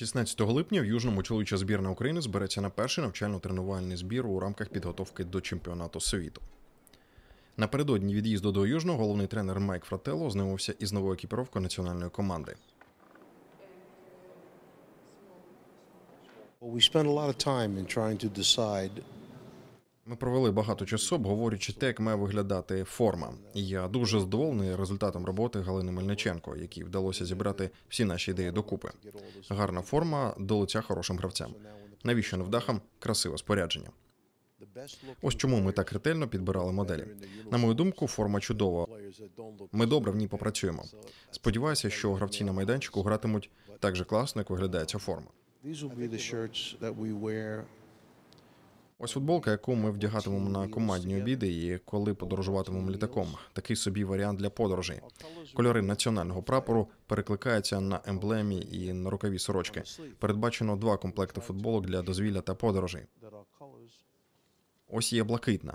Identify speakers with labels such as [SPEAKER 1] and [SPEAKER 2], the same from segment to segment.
[SPEAKER 1] 16 липня в Южному чоловіча збірна України збереться на перший навчально-тренувальний збір у рамках підготовки до чемпіонату світу. Напередодні від'їзду до Южного головний тренер Майк Фрателло ознайомився із новою екіпіровкою національної команди.
[SPEAKER 2] We spent a lot of time in trying to decide
[SPEAKER 1] Ми провели багато часу, обговорюючи те, як має виглядати форма. Я дуже задоволений результатом роботи Галини Мельниченко, якій вдалося зібрати всі наші ідеї докупи. Гарна форма до лиця хорошим гравцям. Навіщо невдахам красиве спорядження? Ось чому ми так ретельно підбирали моделі. На мою думку, форма чудова. Ми добре в ній попрацюємо. Сподіваюся, що гравці на майданчику гратимуть так же класно, як виглядає ця форма. Ось футболка, яку ми вдягатимемо на командні обіди, і коли подорожуватимемо літаком. Такий собі варіант для подорожей. Кольори національного прапору перекликаються на емблемі і на рукаві сорочки. Передбачено два комплекти футболок для дозвілля та подорожей. Ось є блакитна.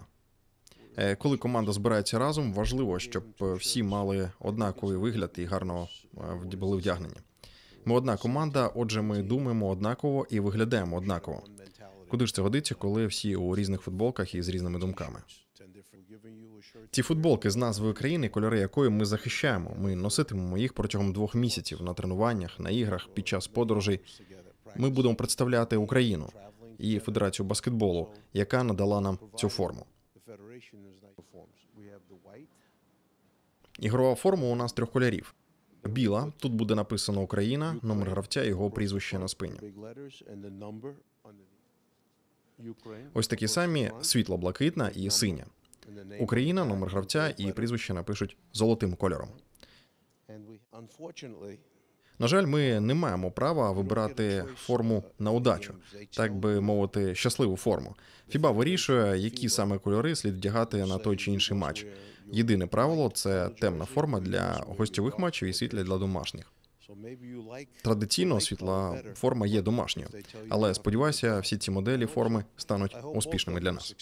[SPEAKER 1] Е, Коли команда збирається разом, важливо, щоб е, всі мали однаковий вигляд і гарно е, були вдягнені. Ми одна команда, отже, ми думаємо однаково і виглядаємо однаково. Куди ж це годиться, коли всі у різних футболках і з різними думками? Ці футболки з назвою країни, кольори якої ми захищаємо. Ми носитимемо їх протягом двох місяців на тренуваннях, на іграх, під час подорожей. Ми будемо представляти Україну і Федерацію баскетболу, яка надала нам цю форму. Ігрова форма у нас трьох кольорів. Біла, тут буде написано Україна, номер гравця його прізвище на спині. Ось такі самі світло-блакитна і синя. Україна, номер гравця і прізвище напишуть золотим кольором. На жаль, ми не маємо права вибирати форму на удачу, так би мовити, щасливу форму. Фіба вирішує, які саме кольори слід вдягати на той чи інший матч. Єдине правило це темна форма для гостьових матчів і світла для домашніх. Традиційно світла форма є домашньою, але сподіваюся, всі ці моделі форми стануть успішними для нас.